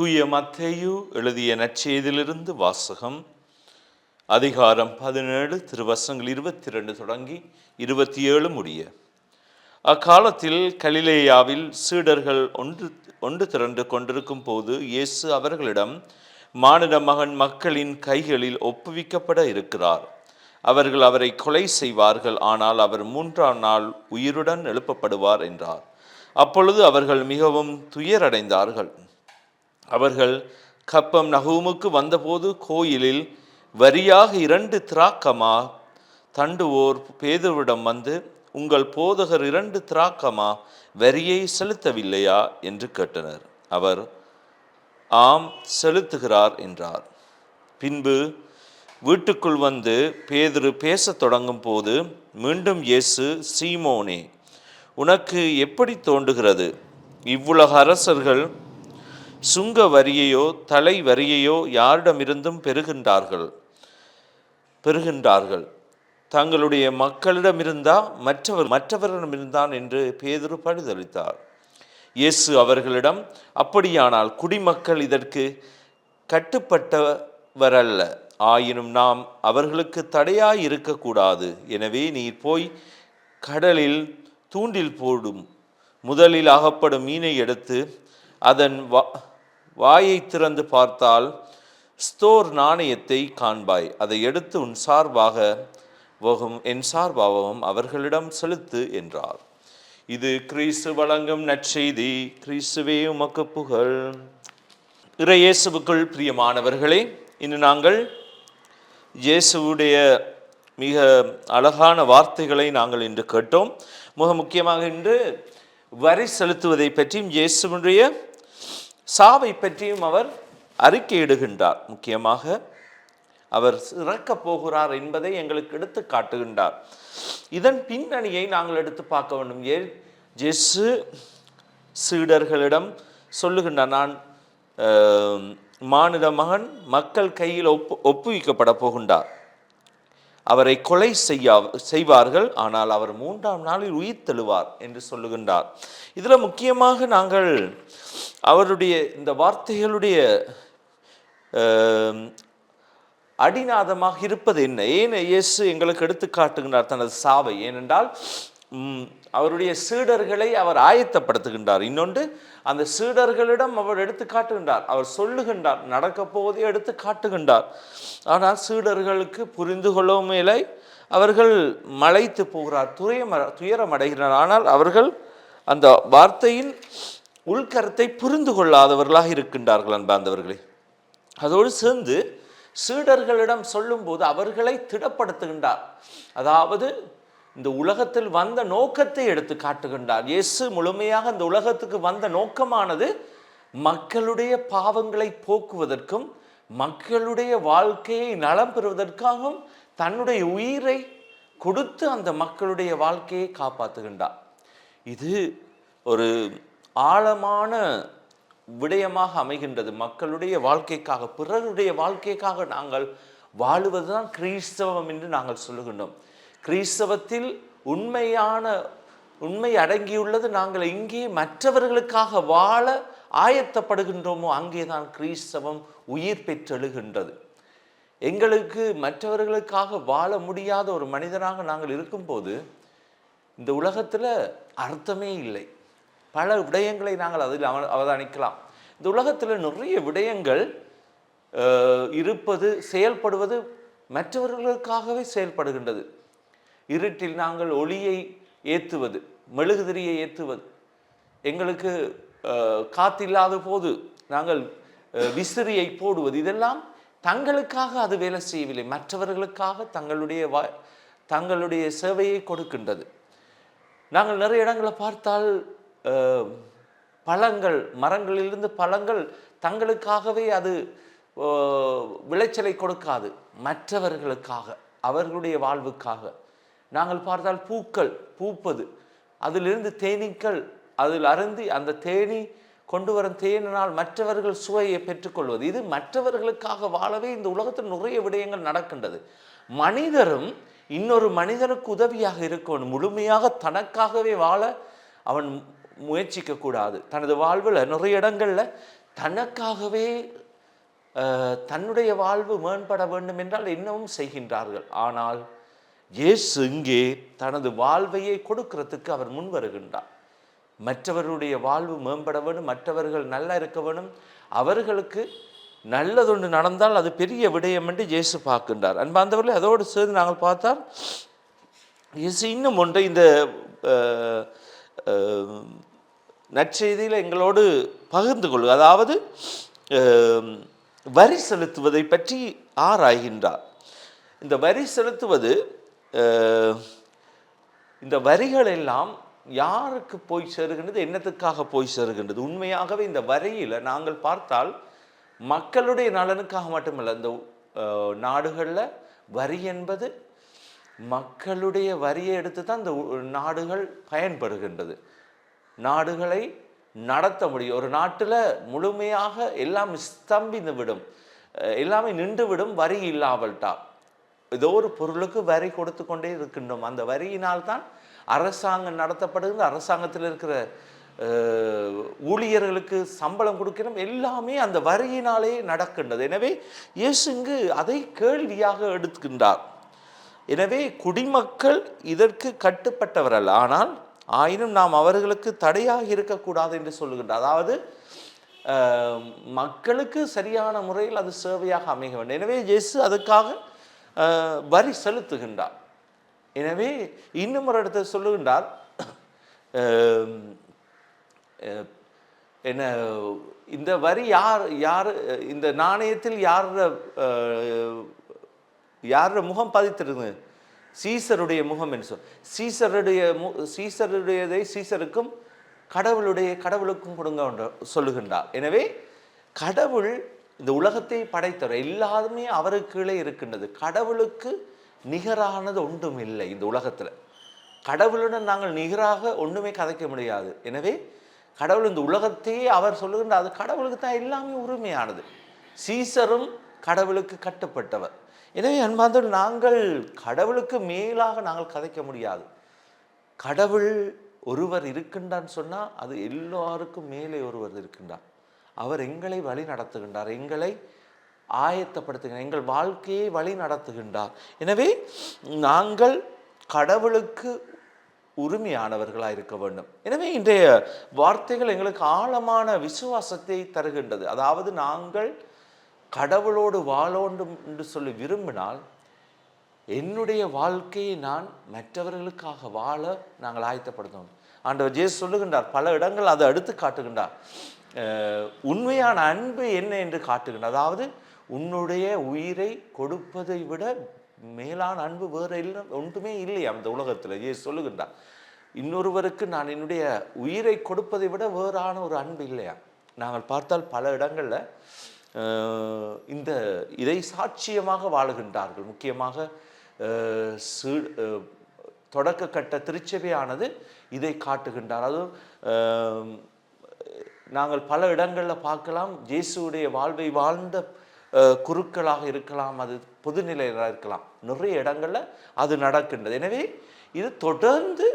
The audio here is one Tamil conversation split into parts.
தூய மத்தேயு எழுதிய நற்செய்தியிலிருந்து வாசகம் அதிகாரம் பதினேழு திருவசங்கள் இருபத்தி ரெண்டு தொடங்கி இருபத்தி ஏழு முடிய. அக்காலத்தில் கலிலேயாவில் சீடர்கள் ஒன்று ஒன்று திரண்டு கொண்டிருக்கும் போது இயேசு அவர்களிடம் மானிட மகன் மக்களின் கைகளில் ஒப்புவிக்கப்பட இருக்கிறார். அவர்கள் அவரை கொலை செய்வார்கள் ஆனால் அவர் மூன்றாம் நாள் உயிருடன் எழுப்பப்படுவார் என்றார். அப்பொழுது அவர்கள் மிகவும் துயரடைந்தார்கள். அவர்கள் கப்பம் நகூமுக்கு வந்தபோது கோயிலில் வரியாக இரண்டு திராக்கமா தண்டுவோர் பேதுவிடம் வந்து உங்கள் போதகர் இரண்டு திராக்கமா வரியை செலுத்தவில்லையா? என்று கேட்டனர். அவர் ஆம் செலுத்துகிறார் என்றார். பின்பு வீட்டுக்குள் வந்து பேதுரு பேசத் தொடங்கும் போது மீண்டும் இயேசு சீமோனே உனக்கு எப்படி தோன்றுகிறது? இவ்வுலக அரசர்கள் சுங்க வரியையோ தலை வரியையோ யாரிடமிருந்தும் பெறுகின்றார்கள். பெறுகின்றார்கள். தங்களுடைய மக்களிடமிருந்தா மற்றவர் மற்றவரிடமிருந்தான் என்று பேதுரு பழுதளித்தார். இயேசு அவர்களிடம் அப்படியானால் குடிமக்கள் இதற்கு கட்டுப்பட்டவரல்ல. ஆயினும் நாம் அவர்களுக்கு தடையாய் இருக்கக்கூடாது எனவே நீர் போய் கடலில் தூண்டில் போடும். முதலில் அகப்படும் மீனை எடுத்து அதன் வா வாயை திறந்து பார்த்தால் ஸ்தோர் நாணயத்தை காண்பாய். அதை எடுத்து உன் சார்பாக வகும் என் சார்பாகவும் அவர்களிடம் செலுத்து என்றார். இது கிறிஸ்து வழங்கும் நற்செய்தி. கிறிஸ்துவே உமக்கு புகழ். இறையேசுவுக்குள் பிரியமானவர்களே இன்று நாங்கள் இயேசுவுடைய மிக அழகான வார்த்தைகளை நாங்கள் இன்று கேட்டோம். மிக முக்கியமாக இன்று வரி செலுத்துவதை பற்றியும் இயேசுவுடைய சாவை பற்றியும் அவர் அறிக்கையிடுகின்றார் முக்கியமாக அவர் இறக்கப் போகிறார் என்பதை எங்களுக்கு எடுத்து காட்டுகின்றார். இதன் பின்னணியை நாங்கள் எடுத்து பார்க்க வேண்டும். ஏ ஜெஸ்ஸு சீடர்களிடம் சொல்லுகின்றார் நான் மாநில மானிட மகன் மக்கள் கையில் ஒப்பு ஒப்புவிக்கப்பட போகின்றார். அவரை கொலை செய்யா செய்வார்கள் ஆனால் அவர் மூன்றாம் நாளில் உயிர் தெழுவார் என்று சொல்லுகின்றார். இதில் முக்கியமாக நாங்கள் அவருடைய இந்த வார்த்தைகளுடைய அடிநாதமாக இருப்பது என்ன? ஏன் இயேசு எங்களுக்கு எடுத்து காட்டுகின்றார் தனது சாவை? ஏனென்றால் அவருடைய சீடர்களை அவர் ஆயத்தப்படுத்துகின்றார். இன்னொன்று அந்த சீடர்களிடம் அவர் எடுத்து காட்டுகின்றார். அவர் சொல்லுகின்றார் நடக்கப் போவதை எடுத்து காட்டுகின்றார். ஆனால் சீடர்களுக்கு புரிந்து கொள்ளவும் இல்லை. அவர்கள் மலைத்து போகிறார் துயரம் துயரமடைகிறார். ஆனால் அவர்கள் அந்த வார்த்தையின் உள்கருத்தை புரிந்து கொள்ளாதவர்களாக இருக்கின்றார்கள் அன்பார்ந்தவர்களே. அதோடு சேர்ந்து சீடர்களிடம் சொல்லும்போது அவர்களை திடப்படுத்துகின்றார். அதாவது இந்த உலகத்தில் வந்த நோக்கத்தை எடுத்து காட்டுகின்றார். இயேசு முழுமையாக இந்த உலகத்துக்கு வந்த நோக்கமானது மக்களுடைய பாவங்களை போக்குவதற்கும் மக்களுடைய வாழ்க்கையை நலம் பெறுவதற்காகவும் தன்னுடைய உயிரை கொடுத்து அந்த மக்களுடைய வாழ்க்கையை காப்பாற்றுகின்றார். இது ஒரு ஆழமான விடயமாக அமைகின்றது. மக்களுடைய வாழ்க்கைக்காக பிறருடைய வாழ்க்கைக்காக நாங்கள் வாழுவதுதான் கிறிஸ்தவம் என்று நாங்கள் சொல்லுகின்றோம். கிறிஸ்தவத்தில் உண்மையான உண்மை அடங்கியுள்ளது. நாங்கள் எங்கே மற்றவர்களுக்காக வாழ ஆயத்தப்படுகின்றோமோ அங்கேதான் கிறிஸ்தவம் உயிர் பெற்றெழுகின்றது. எங்களுக்கு மற்றவர்களுக்காக வாழ முடியாத ஒரு மனிதனாக நாங்கள் இருக்கும்போது இந்த உலகத்தில் அர்த்தமே இல்லை. பல விடயங்களை நாங்கள் அதில் அவ அவதானிக்கலாம். இந்த உலகத்தில் நிறைய விடயங்கள் இருப்பது செயல்படுவது மற்றவர்களுக்காகவே செயல்படுகின்றது. இருட்டில் நாங்கள் ஒளியை ஏற்றுவது மெழுகுதிரியை ஏற்றுவது. எங்களுக்கு காத்தில்லாத போது நாங்கள் விசிறியை போடுவது. இதெல்லாம் தங்களுக்காக அது வேலை செய்யவில்லை. மற்றவர்களுக்காக தங்களுடைய வா தங்களுடைய சேவையை கொடுக்கின்றது. நாங்கள் நிறைய இடங்களை பார்த்தால் பழங்கள் மரங்களிலிருந்து பழங்கள் தங்களுக்காகவே அது விளைச்சலை கொடுக்காது. மற்றவர்களுக்காக அவர்களுடைய வாழ்வுக்காக. நாங்கள் பார்த்தால் பூக்கள் பூப்பது. அதிலிருந்து தேனீக்கள் அதில் அருந்தி அந்த தேனி கொண்டு வரும் தேனினால் மற்றவர்கள் சுவையை பெற்றுக்கொள்வது. இது மற்றவர்களுக்காக வாழவே இந்த உலகத்தில் நிறைய விடயங்கள் நடக்கின்றது. மனிதரும் இன்னொரு மனிதனுக்கு உதவியாக இருக்கவன் முழுமையாக தனக்காகவே வாழ அவன் முயற்சிக்க கூடாது தனது வாழ்வில் நிறைய இடங்களில் தனக்காகவே தன்னுடைய வாழ்வு மேம்பட வேண்டும் என்றால் இன்னமும் செய்கின்றார்கள். ஆனால் இயேசு இங்கே தனது வாழ்வையே கொடுக்கறதுக்கு அவர் முன் வருகின்றார். மற்றவருடைய வாழ்வு மேம்பட வேணும் மற்றவர்கள் நல்லா இருக்க வேணும். அவர்களுக்கு நல்லதொன்று நடந்தால் அது பெரிய விடயம் என்று இயேசு பார்க்கின்றார். அன்பாந்தவர்களே அதோடு சேர்ந்து நாங்கள் பார்த்தால் இயேசு இன்னும் ஒன்றை இந்த நற்செய்தியில் எங்களோடு பகிர்ந்து கொள்ளும் அதாவது வரி செலுத்துவதை பற்றி ஆராய்கின்றார். இந்த வரி செலுத்துவது இந்த வரிகள் எல்லாம் யாருக்கு போய் சேருகின்றது என்னத்துக்காக போய் சேருகின்றது? உண்மையாகவே இந்த வரியில் நாங்கள் பார்த்தால் மக்களுடைய நலனுக்காக மட்டுமல்ல இந்த நாடுகளில் வரி என்பது மக்களுடைய வரியை எடுத்து தான் இந்த நாடுகள் பயன்படுகின்றது. நாடுகளை நடத்த முடியும். ஒரு நாட்டில் முழுமையாக எல்லாம் ஸ்தம்பிந்து விடும் எல்லாமே நின்று விடும் வரி இல்லாவல்ட்டா ஏதோ ஒரு பொருளுக்கு வரி கொடுத்து கொண்டே இருக்கின்றோம். அந்த வரியினால் தான் அரசாங்கம் நடத்தப்படுகிற அரசாங்கத்தில் இருக்கிற ஊழியர்களுக்கு சம்பளம் கொடுக்கிறோம். எல்லாமே அந்த வரியினாலே நடக்கின்றது. எனவே இயேசு இங்கு அதை கேள்வியாக எடுக்கின்றார். எனவே குடிமக்கள் இதற்கு கட்டுப்பட்டவர் ஆனால் ஆயினும் நாம் அவர்களுக்கு தடையாக இருக்கக்கூடாது என்று சொல்லுகின்றார். அதாவது மக்களுக்கு சரியான முறையில் அது சேவையாக அமைக வேண்டும். எனவே இயேசு அதுக்காக வரி செலுத்துகின்றார். எனவே இன்னும் ஒரு இடத்தை சொல்லுகின்றார். என்ன இந்த வரி யார் யார் இந்த நாணயத்தில் யார யாரோட முகம் பதித்திருந்தது? சீசருடைய முகம் என்று சொல் சீசருடைய மு சீசருடையதை சீசருக்கும் கடவுளுடைய கடவுளுக்கும் கொடுங்க சொல்லுகின்றார். எனவே கடவுள் இந்த உலகத்தை படைத்தவர் எல்லாருமே அவருக்குள்ளே இருக்கின்றது. கடவுளுக்கு நிகரானது ஒன்றும் இல்லை இந்த உலகத்தில். கடவுளுடன் நாங்கள் நிகராக ஒன்றுமே கதைக்க முடியாது. எனவே கடவுள் இந்த உலகத்தையே அவர் சொல்லுகின்ற அது கடவுளுக்கு தான் எல்லாமே உரிமையானது. சீசரும் கடவுளுக்கு கட்டுப்பட்டவர். எனவே அன்பார்ந்தவர் நாங்கள் கடவுளுக்கு மேலாக நாங்கள் கதைக்க முடியாது. கடவுள் ஒருவர் இருக்கின்றான்னு சொன்னால் அது எல்லாருக்கும் மேலே ஒருவர் இருக்கின்றார். அவர் எங்களை வழி நடத்துகின்றார் எங்களை ஆயத்தப்படுத்துகின்றார் எங்கள் வாழ்க்கையை வழி நடத்துகின்றார். எனவே நாங்கள் கடவுளுக்கு உரிமையானவர்களாக இருக்க வேண்டும். எனவே இன்றைய வார்த்தைகள் எங்களுக்கு ஆழமான விசுவாசத்தை தருகின்றது. அதாவது நாங்கள் கடவுளோடு வாழோண்டும் என்று சொல்லி விரும்பினால் என்னுடைய வாழ்க்கையை நான் மற்றவர்களுக்காக வாழ நாங்கள் ஆயத்தப்படுத்தணும். ஆண்டவர் ஜேசு சொல்லுகின்றார் பல இடங்கள் அதை அடுத்து காட்டுகின்றார். உண்மையான அன்பு என்ன என்று காட்டுகிறது அதாவது உன்னுடைய உயிரை கொடுப்பதை விட மேலான அன்பு வேறு இல்லை ஒன்றுமே இல்லை அந்த உலகத்தில். ஏ சொல்லுகின்றார் இன்னொருவருக்கு நான் என்னுடைய உயிரை கொடுப்பதை விட வேறான ஒரு அன்பு இல்லையா? நாங்கள் பார்த்தால் பல இடங்களில் இந்த இதை சாட்சியமாக வாழுகின்றார்கள். முக்கியமாக சீ- தொடக்க கட்ட திருச்சபையானது இதை காட்டுகின்றார். அதுவும் நாங்கள் பல இடங்களில் பார்க்கலாம். இயேசுவுடைய வாழ்வை வாழ்ந்த குருக்களாக இருக்கலாம். அது பொதுநிலையிலாக இருக்கலாம். நிறைய இடங்களில் அது நடக்கின்றது. எனவே இது தொடர்ந்து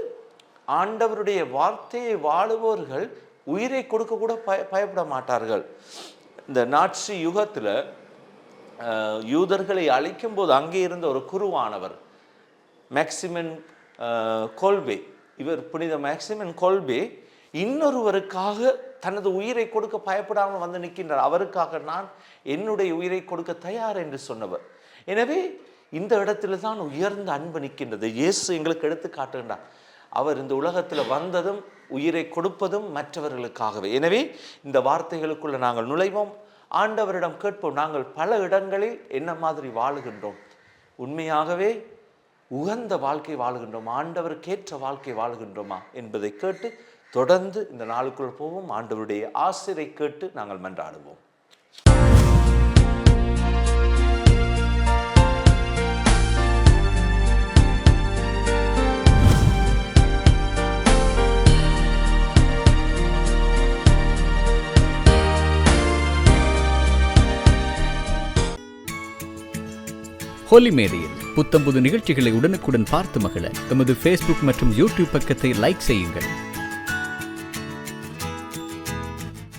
ஆண்டவருடைய வார்த்தையை வாழுபவர்கள் உயிரை கொடுக்க கூட பய பயப்பட மாட்டார்கள். இந்த நாட்சி யுகத்தில் யூதர்களை அழிக்கும் போது அங்கே இருந்த ஒரு குருவானவர் மேக்சிமன் கோல்பே. இவர் புனித மேக்சிமன் கோல்பே. இன்னொருவருக்காக தனது உயிரை கொடுக்க பயப்படாமல் வந்து நிற்கின்றார். அவருக்காக நான் என்னுடைய உயிரை கொடுக்க தயார் என்று சொன்னவர். எனவே இந்த இடத்துல தான் உயர்ந்த அன்பு நிற்கின்றது. இயேசு எங்களுக்கு எடுத்து காட்டுகின்றார். அவர் இந்த உலகத்தில் வந்ததும் உயிரை கொடுப்பதும் மற்றவர்களுக்காகவே. எனவே இந்த வார்த்தைகளுக்குள்ள நாங்கள் நுழைவோம். ஆண்டவரிடம் கேட்போம். நாங்கள் பல இடங்களில் என்ன மாதிரி வாழுகின்றோம்? உண்மையாகவே உகந்த வாழ்க்கை வாழுகின்றோம்? ஆண்டவருக்கேற்ற வாழ்க்கை வாழுகின்றோமா? என்பதை கேட்டு தொடர்ந்து இந்த நாளுக்குள் போவோம். ஆண்டவருடைய ஆசிரை கேட்டு நாங்கள் மன்றாடுவோம். ஹோலி மேரியில் புத்தம்புது நிகழ்ச்சிகளை உடனுக்குடன் பார்த்து மகிழ எமது ஃபேஸ்புக் மற்றும் யூடியூப் பக்கத்தை லைக் செய்யுங்கள்.